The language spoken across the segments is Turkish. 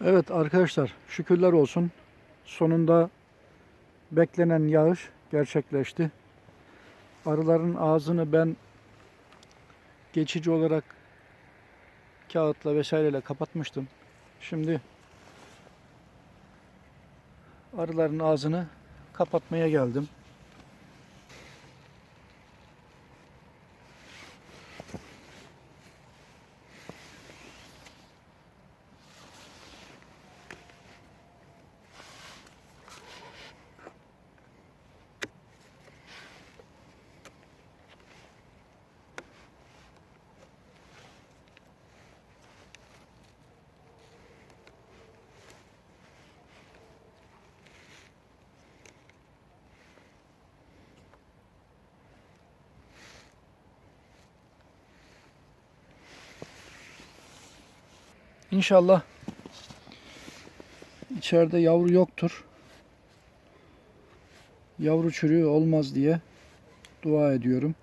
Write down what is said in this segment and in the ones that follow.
Evet arkadaşlar şükürler olsun. Sonunda beklenen yağış gerçekleşti. Arıların ağzını ben geçici olarak kağıtla vesaireyle kapatmıştım. Şimdi arıların ağzını kapatmaya geldim. İnşallah içeride yavru yoktur. Yavru çürüğü olmaz diye dua ediyorum.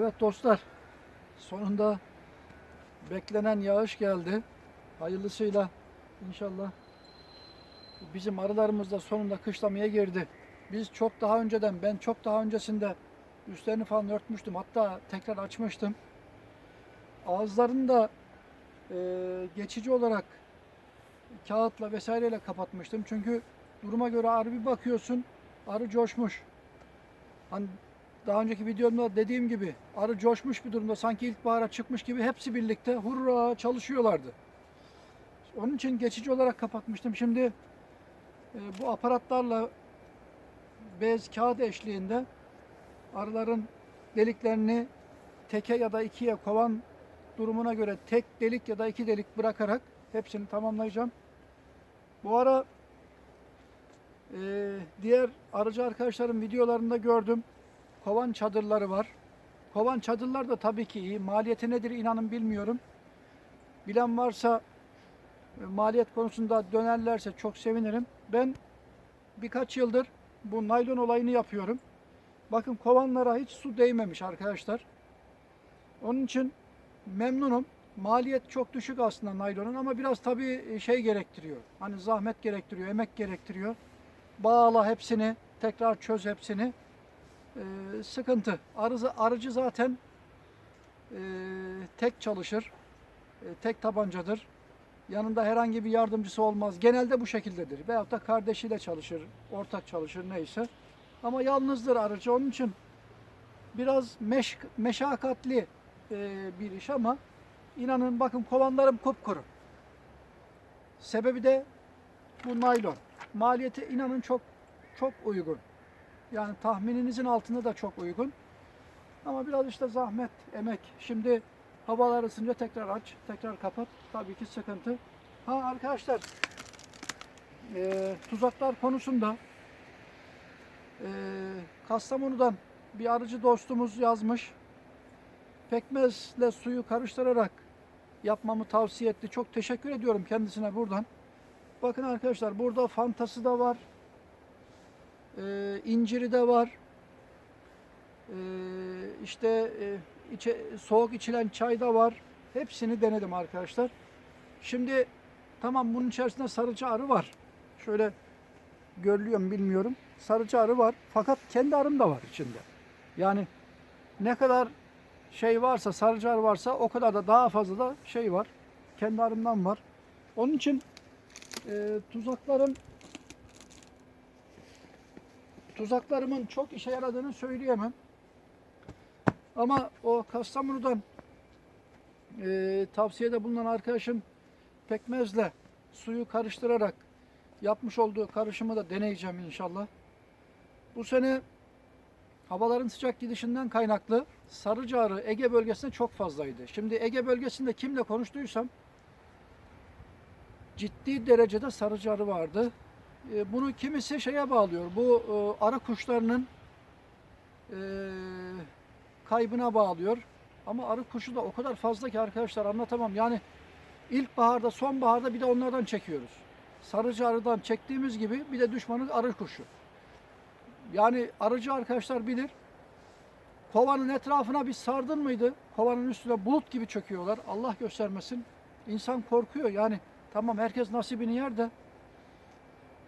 Evet dostlar, sonunda beklenen yağış geldi. Hayırlısıyla inşallah bizim arılarımız da sonunda kışlamaya girdi. Biz çok daha önceden, ben çok daha öncesinde üstlerini falan örtmüştüm. Hatta tekrar açmıştım. Ağızlarını da e, geçici olarak kağıtla vesaireyle kapatmıştım. Çünkü duruma göre arı bir bakıyorsun, arı coşmuş. Hani daha önceki videomda dediğim gibi arı coşmuş bir durumda sanki ilkbahara çıkmış gibi hepsi birlikte hurra çalışıyorlardı. Onun için geçici olarak kapatmıştım. Şimdi e, bu aparatlarla bez kağıt eşliğinde arıların deliklerini teke ya da ikiye kovan durumuna göre tek delik ya da iki delik bırakarak hepsini tamamlayacağım. Bu ara e, diğer arıcı arkadaşlarım videolarında gördüm kovan çadırları var. Kovan çadırlar da tabii ki iyi. Maliyeti nedir inanın bilmiyorum. Bilen varsa e, maliyet konusunda dönerlerse çok sevinirim. Ben birkaç yıldır bu naylon olayını yapıyorum. Bakın kovanlara hiç su değmemiş arkadaşlar. Onun için memnunum. Maliyet çok düşük aslında naylonun ama biraz tabii şey gerektiriyor. Hani zahmet gerektiriyor, emek gerektiriyor. Bağla hepsini, tekrar çöz hepsini e, sıkıntı. Arıza, arıcı zaten e, tek çalışır, e, tek tabancadır. Yanında herhangi bir yardımcısı olmaz. Genelde bu şekildedir. Veyahut da kardeşiyle çalışır, ortak çalışır neyse. Ama yalnızdır arıcı. Onun için biraz meş, meşakkatli e, bir iş ama inanın bakın kovanlarım kupkuru. Sebebi de bu naylon. Maliyeti inanın çok çok uygun. Yani tahmininizin altında da çok uygun. Ama biraz işte zahmet, emek. Şimdi havalar ısınca tekrar aç, tekrar kapat. Tabii ki sıkıntı. Ha arkadaşlar, e, tuzaklar konusunda e, Kastamonu'dan bir arıcı dostumuz yazmış. Pekmezle suyu karıştırarak yapmamı tavsiye etti. Çok teşekkür ediyorum kendisine buradan. Bakın arkadaşlar burada fantası da var. E, inciri de var. E, işte e, içe, soğuk içilen çay da var. Hepsini denedim arkadaşlar. Şimdi tamam bunun içerisinde sarıcı arı var. Şöyle görülüyor mu bilmiyorum. Sarıcı arı var. Fakat kendi arım da var içinde. Yani ne kadar şey varsa, sarıcı arı varsa o kadar da daha fazla da şey var. Kendi arımdan var. Onun için e, tuzakların tuzaklarımın çok işe yaradığını söyleyemem. Ama o Kastamonu'dan e, tavsiyede bulunan arkadaşım pekmezle suyu karıştırarak yapmış olduğu karışımı da deneyeceğim inşallah. Bu sene havaların sıcak gidişinden kaynaklı Sarıcaarı Ege bölgesinde çok fazlaydı. Şimdi Ege bölgesinde kimle konuştuysam ciddi derecede sarıcarı vardı. E, Bunu kimisi şeye bağlıyor. Bu e, arı kuşlarının e, kaybına bağlıyor. Ama arı kuşu da o kadar fazla ki arkadaşlar anlatamam. Yani ilkbaharda, sonbaharda bir de onlardan çekiyoruz. Sarıcı arıdan çektiğimiz gibi bir de düşmanın arı kuşu. Yani arıcı arkadaşlar bilir. Kovanın etrafına bir sardın mıydı? Kovanın üstüne bulut gibi çöküyorlar. Allah göstermesin. İnsan korkuyor. Yani tamam herkes nasibini yer de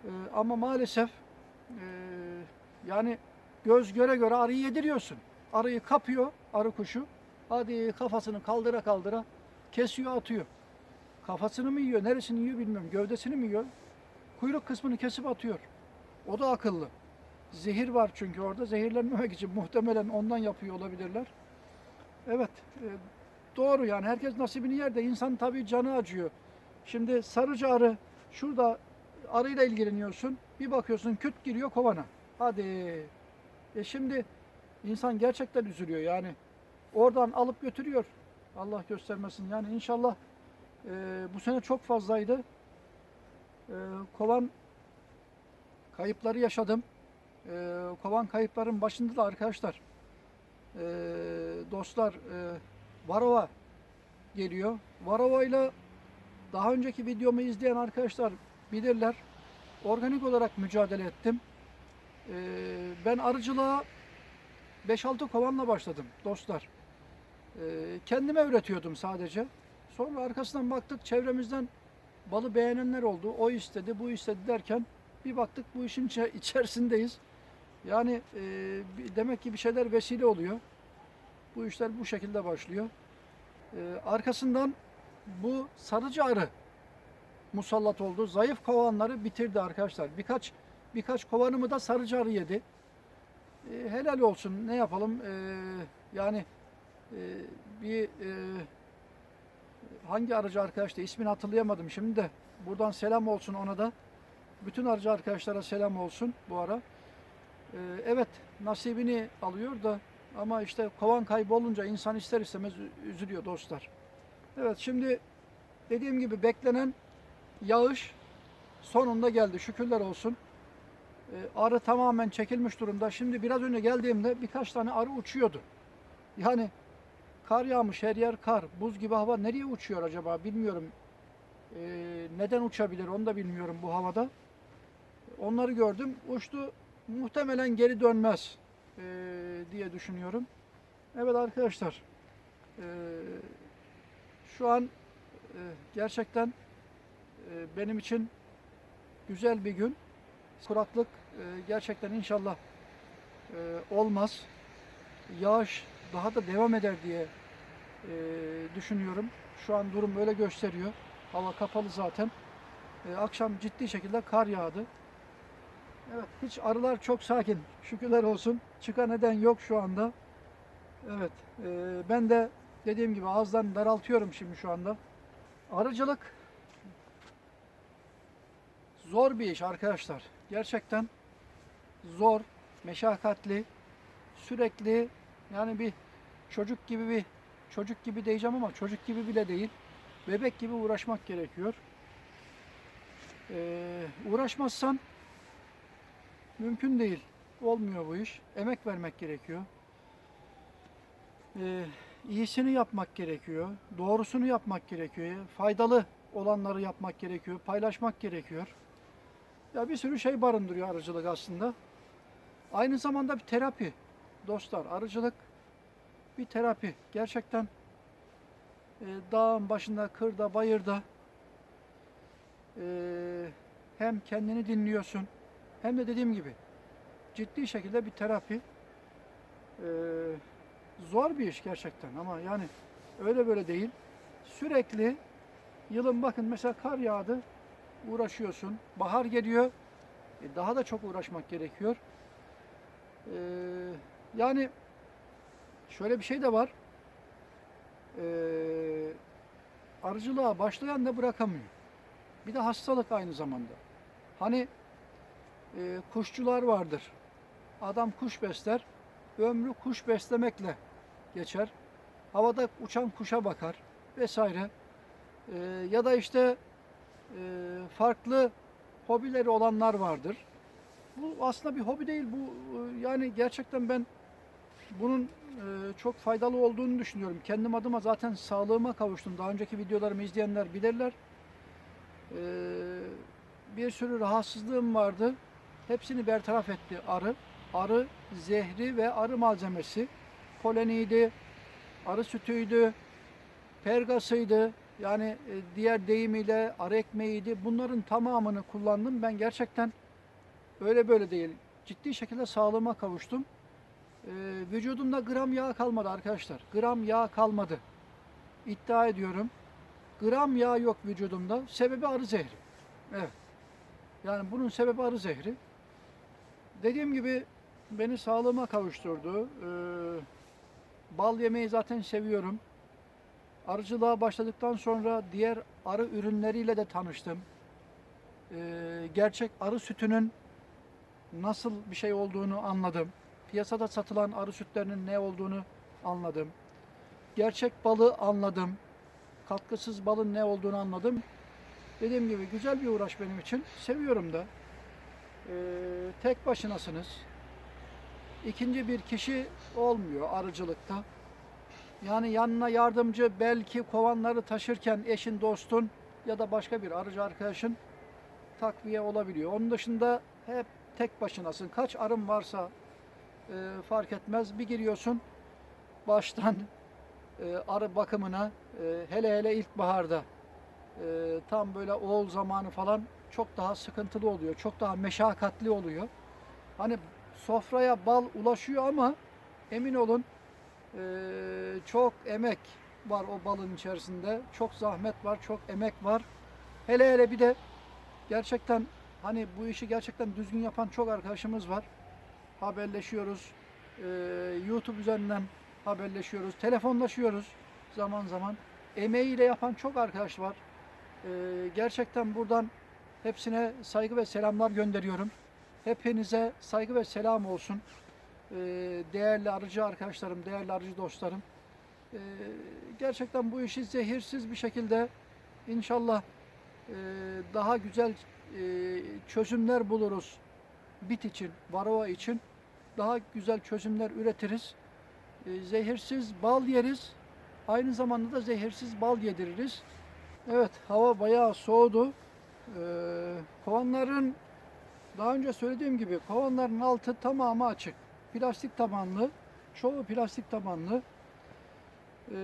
e, ama maalesef e, yani göz göre göre arıyı yediriyorsun. Arıyı kapıyor arı kuşu. Hadi kafasını kaldıra kaldıra kesiyor atıyor. Kafasını mı yiyor, neresini yiyor bilmiyorum. Gövdesini mi yiyor? Kuyruk kısmını kesip atıyor. O da akıllı. Zehir var çünkü orada. Zehirlenmemek için muhtemelen ondan yapıyor olabilirler. Evet, e, doğru yani herkes nasibini yer de insan tabii canı acıyor. Şimdi sarıcı arı şurada arıyla ilgileniyorsun. Bir bakıyorsun küt giriyor kovana. Hadi. E şimdi insan gerçekten üzülüyor yani. Oradan alıp götürüyor. Allah göstermesin. Yani inşallah e, bu sene çok fazlaydı. E, kovan kayıpları yaşadım. E, kovan kayıpların başında da arkadaşlar e, dostlar e, Varova geliyor. Varova ile daha önceki videomu izleyen arkadaşlar bilirler. Organik olarak mücadele ettim. E, ben arıcılığa 5-6 kovanla başladım dostlar. E, kendime üretiyordum sadece. Sonra arkasından baktık çevremizden balı beğenenler oldu. O istedi, bu istedi derken bir baktık bu işin içe- içerisindeyiz. Yani e, demek ki bir şeyler vesile oluyor. Bu işler bu şekilde başlıyor. E, arkasından bu sarıcı arı musallat oldu. Zayıf kovanları bitirdi arkadaşlar. Birkaç birkaç kovanımı da sarıcı arı yedi. E, helal olsun. Ne yapalım? E, yani e, bir e, hangi arıcı arkadaş da ismini hatırlayamadım şimdi de. Buradan selam olsun ona da. Bütün arıcı arkadaşlara selam olsun bu ara. Ee, evet nasibini alıyor da ama işte kovan kaybı olunca insan ister istemez üzülüyor dostlar. Evet şimdi dediğim gibi beklenen yağış sonunda geldi. Şükürler olsun. Ee, arı tamamen çekilmiş durumda. Şimdi biraz önce geldiğimde birkaç tane arı uçuyordu. Yani kar yağmış her yer kar. Buz gibi hava nereye uçuyor acaba bilmiyorum. Ee, neden uçabilir onu da bilmiyorum bu havada. Onları gördüm. Uçtu. Muhtemelen geri dönmez ee, diye düşünüyorum. Evet arkadaşlar. şu an ee, gerçekten benim için güzel bir gün. Kuraklık ee, gerçekten inşallah ee, olmaz. Yağış daha da devam eder diye ee, düşünüyorum. Şu an durum böyle gösteriyor. Hava kapalı zaten. Ee, akşam ciddi şekilde kar yağdı. Evet, hiç arılar çok sakin. Şükürler olsun. Çıkan neden yok şu anda. Evet, e, ben de dediğim gibi ağızdan daraltıyorum şimdi şu anda. Arıcılık zor bir iş arkadaşlar. Gerçekten zor, meşakkatli, sürekli yani bir çocuk gibi bir çocuk gibi diyeceğim ama çocuk gibi bile değil. Bebek gibi uğraşmak gerekiyor. Ee, uğraşmazsan mümkün değil. Olmuyor bu iş. Emek vermek gerekiyor. Ee, iyisini yapmak gerekiyor. Doğrusunu yapmak gerekiyor. Faydalı olanları yapmak gerekiyor. Paylaşmak gerekiyor. Ya bir sürü şey barındırıyor arıcılık aslında. Aynı zamanda bir terapi. Dostlar arıcılık bir terapi. Gerçekten e, dağın başında, kırda, bayırda e, hem kendini dinliyorsun hem de dediğim gibi ciddi şekilde bir terapi. E, zor bir iş gerçekten ama yani öyle böyle değil. Sürekli yılın bakın mesela kar yağdı uğraşıyorsun. Bahar geliyor. e, daha da çok uğraşmak gerekiyor. E, yani şöyle bir şey de var. E, arıcılığa başlayan da bırakamıyor. Bir de hastalık aynı zamanda. Hani e, kuşçular vardır. Adam kuş besler. Ömrü kuş beslemekle geçer. Havada uçan kuşa bakar vesaire. E, ya da işte farklı hobileri olanlar vardır. Bu aslında bir hobi değil. Bu e, yani gerçekten ben bunun e, çok faydalı olduğunu düşünüyorum. Kendim adıma zaten sağlığıma kavuştum. Daha önceki videolarımı izleyenler bilirler. E, bir sürü rahatsızlığım vardı. Hepsini bertaraf etti arı. Arı zehri ve arı malzemesi. Poleniydi, arı sütüydü, pergasıydı. Yani e, diğer deyimiyle arı ekmeğiydi. Bunların tamamını kullandım. Ben gerçekten öyle böyle değil. Ciddi şekilde sağlığıma kavuştum. Ee, vücudumda gram yağ kalmadı arkadaşlar. Gram yağ kalmadı. İddia ediyorum. Gram yağ yok vücudumda. Sebebi arı zehri. Evet. Yani bunun sebebi arı zehri. Dediğim gibi beni sağlığıma kavuşturdu. Ee, bal yemeyi zaten seviyorum. Arıcılığa başladıktan sonra diğer arı ürünleriyle de tanıştım. Ee, gerçek arı sütünün nasıl bir şey olduğunu anladım. Piyasada satılan arı sütlerinin ne olduğunu anladım. Gerçek balı anladım. Katkısız balın ne olduğunu anladım. Dediğim gibi güzel bir uğraş benim için. Seviyorum da. Ee, tek başınasınız. İkinci bir kişi olmuyor arıcılıkta. Yani yanına yardımcı belki kovanları taşırken eşin, dostun ya da başka bir arıcı arkadaşın takviye olabiliyor. Onun dışında hep tek başınasın. Kaç arın varsa e, fark etmez. Bir giriyorsun baştan e, arı bakımına e, hele hele ilkbaharda e, tam böyle oğul zamanı falan çok daha sıkıntılı oluyor. Çok daha meşakkatli oluyor. Hani sofraya bal ulaşıyor ama emin olun e, çok emek var o balın içerisinde. Çok zahmet var, çok emek var. Hele hele bir de gerçekten hani bu işi gerçekten düzgün yapan çok arkadaşımız var. Haberleşiyoruz. Ee, YouTube üzerinden haberleşiyoruz. Telefonlaşıyoruz zaman zaman. Emeğiyle yapan çok arkadaş var. Ee, gerçekten buradan hepsine saygı ve selamlar gönderiyorum. Hepinize saygı ve selam olsun. Ee, değerli arıcı arkadaşlarım, değerli arıcı dostlarım. Ee, gerçekten bu işi zehirsiz bir şekilde inşallah e, daha güzel çözümler buluruz. Bit için, varroa için daha güzel çözümler üretiriz. Zehirsiz bal yeriz. Aynı zamanda da zehirsiz bal yediririz. Evet, hava bayağı soğudu. Kovanların daha önce söylediğim gibi kovanların altı tamamı açık. Plastik tabanlı, çoğu plastik tabanlı. E,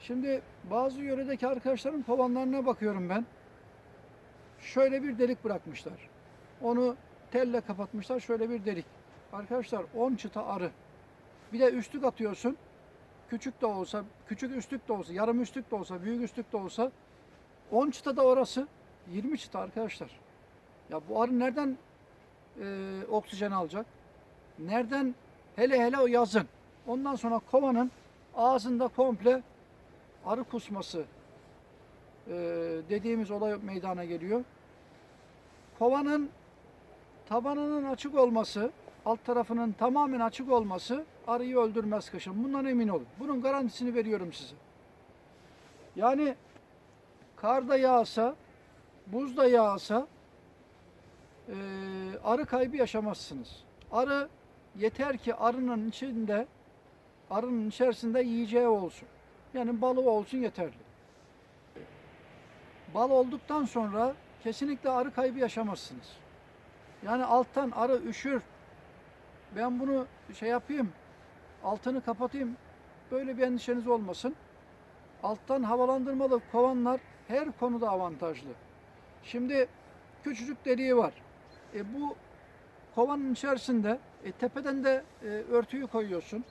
şimdi bazı yöredeki arkadaşların kovanlarına bakıyorum ben şöyle bir delik bırakmışlar. Onu telle kapatmışlar şöyle bir delik. Arkadaşlar 10 çıta arı. Bir de üstlük atıyorsun. Küçük de olsa, küçük üstlük de olsa, yarım üstlük de olsa, büyük üstlük de olsa 10 çıta da orası 20 çıta arkadaşlar. Ya bu arı nereden e, oksijen alacak? Nereden hele hele o yazın. Ondan sonra kovanın ağzında komple arı kusması e, dediğimiz olay meydana geliyor. Kovanın tabanının açık olması, alt tarafının tamamen açık olması arıyı öldürmez kışın. Bundan emin olun. Bunun garantisini veriyorum size. Yani kar da yağsa, buz da yağsa eee, arı kaybı yaşamazsınız. Arı yeter ki arının içinde, arının içerisinde yiyeceği olsun. Yani balığı olsun yeterli. Bal olduktan sonra kesinlikle arı kaybı yaşamazsınız. Yani alttan arı üşür. Ben bunu şey yapayım, altını kapatayım. Böyle bir endişeniz olmasın. Alttan havalandırmalı kovanlar her konuda avantajlı. Şimdi küçücük deliği var. E bu kovanın içerisinde e, tepeden de e, örtüyü koyuyorsun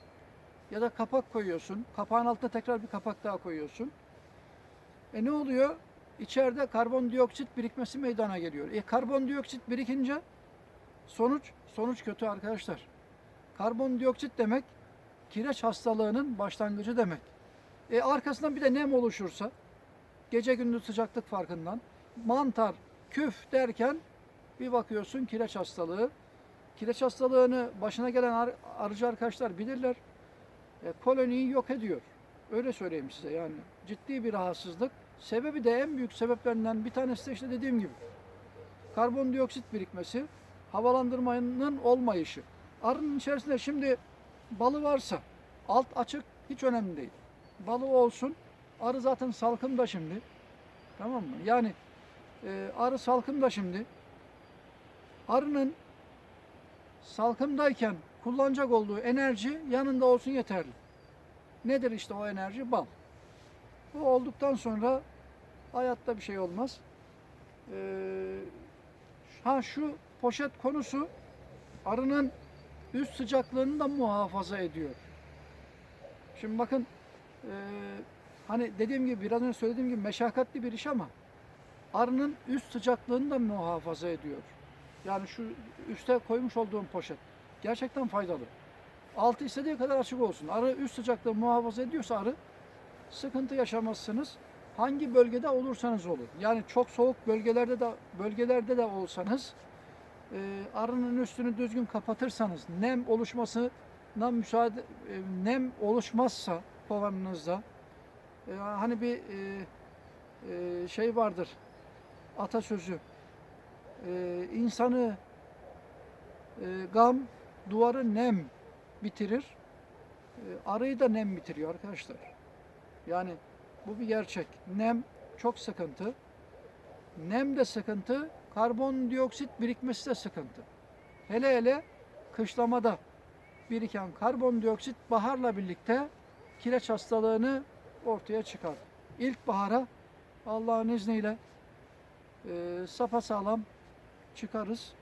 ya da kapak koyuyorsun. Kapağın altına tekrar bir kapak daha koyuyorsun. E ne oluyor? İçeride karbondioksit birikmesi meydana geliyor. E karbondioksit birikince sonuç sonuç kötü arkadaşlar. Karbondioksit demek kireç hastalığının başlangıcı demek. E arkasından bir de nem oluşursa gece gündüz sıcaklık farkından mantar, küf derken bir bakıyorsun kireç hastalığı. Kireç hastalığını başına gelen ar- arıcı arkadaşlar bilirler. E, koloniyi yok ediyor. Öyle söyleyeyim size yani. Ciddi bir rahatsızlık. Sebebi de en büyük sebeplerinden bir tanesi de işte dediğim gibi. Karbondioksit birikmesi, havalandırmanın olmayışı. Arının içerisinde şimdi balı varsa alt açık hiç önemli değil. Balı olsun. Arı zaten salkımda şimdi. Tamam mı? Yani e, arı salkımda şimdi. Arının salkımdayken kullanacak olduğu enerji yanında olsun yeterli. Nedir işte o enerji? Bal. Bu olduktan sonra hayatta bir şey olmaz. Ee, ha şu poşet konusu arının üst sıcaklığını da muhafaza ediyor. Şimdi bakın e, hani dediğim gibi biraz önce söylediğim gibi meşakkatli bir iş ama arının üst sıcaklığını da muhafaza ediyor. Yani şu üste koymuş olduğum poşet gerçekten faydalı. Altı istediği kadar açık olsun. Arı üst sıcaklığı muhafaza ediyorsa arı sıkıntı yaşamazsınız. Hangi bölgede olursanız olun. Yani çok soğuk bölgelerde de bölgelerde de olsanız e, arının üstünü düzgün kapatırsanız nem oluşmasına müsaade e, nem oluşmazsa kovanınızda e, hani bir e, e, şey vardır atasözü e, insanı e, gam duvarı nem bitirir. E, arıyı da nem bitiriyor arkadaşlar. Yani bu bir gerçek. Nem çok sıkıntı. Nem de sıkıntı. Karbondioksit birikmesi de sıkıntı. Hele hele kışlamada biriken karbondioksit baharla birlikte kireç hastalığını ortaya çıkar. İlkbahara Allah'ın izniyle e, sapasağlam çıkarız.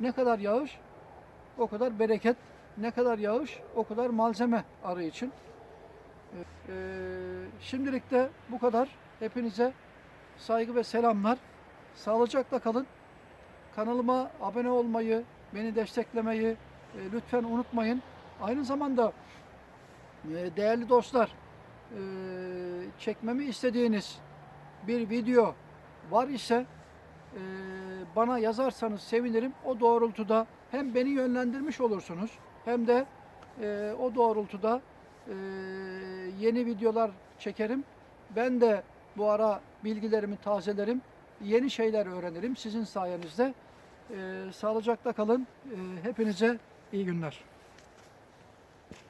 Ne kadar yağış o kadar bereket, ne kadar yağış o kadar malzeme arı için. Ee, şimdilik de bu kadar. Hepinize saygı ve selamlar. Sağlıcakla kalın. Kanalıma abone olmayı, beni desteklemeyi e, lütfen unutmayın. Aynı zamanda e, değerli dostlar, e, çekmemi istediğiniz bir video var ise e, bana yazarsanız sevinirim. O doğrultuda hem beni yönlendirmiş olursunuz hem de e, o doğrultuda e, yeni videolar çekerim. Ben de bu ara bilgilerimi tazelerim. Yeni şeyler öğrenirim sizin sayenizde. E, sağlıcakla kalın. E, hepinize iyi günler.